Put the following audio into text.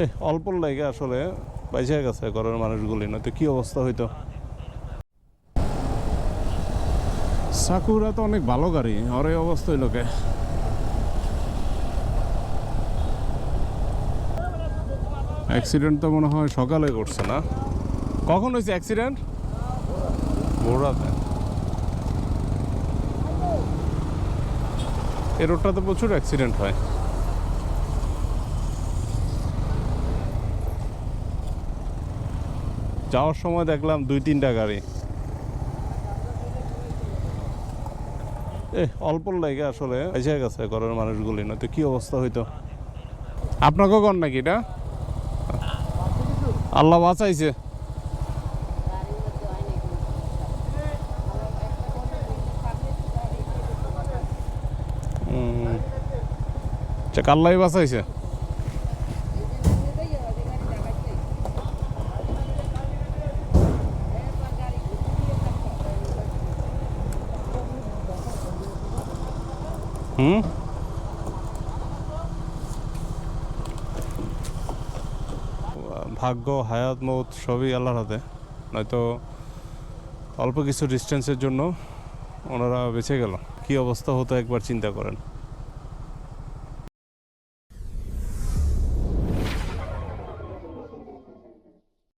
এ অল্প লাগে আসলে বাইসে গেছে ঘরের মানুষগুলি নয়তো কি অবস্থা হইতো? সাকুরা তো অনেক ভালো গাড়ি এই অবস্থা হইলোকে অ্যাক্সিডেন্ট তো মনে হয় সকালে করছে না? কখন হয়েছে অ্যাক্সিডেন্ট ভোরাতে এই রোডটাতে প্রচুর অ্যাক্সিডেন্ট হয়। যাওয়ার সময় দেখলাম দুই তিনটা গাড়ি। এ অল্প লাগে আসলে এসে গেছে ঘরের মানুষগুলি নয়তো কি অবস্থা হইতো? আপনাকেও কর নাকি এটা? আল্লাহ বাঁচাইছে। কাল্লাই বাঁচাইছে। হুম ভাগ্য, হায়াত, মৌত সবই আল্লাহর হাতে। নয়তো অল্প কিছু ডিস্টেন্সের জন্য ওনারা বেঁচে গেল। কি অবস্থা হতো একবার চিন্তা করেন।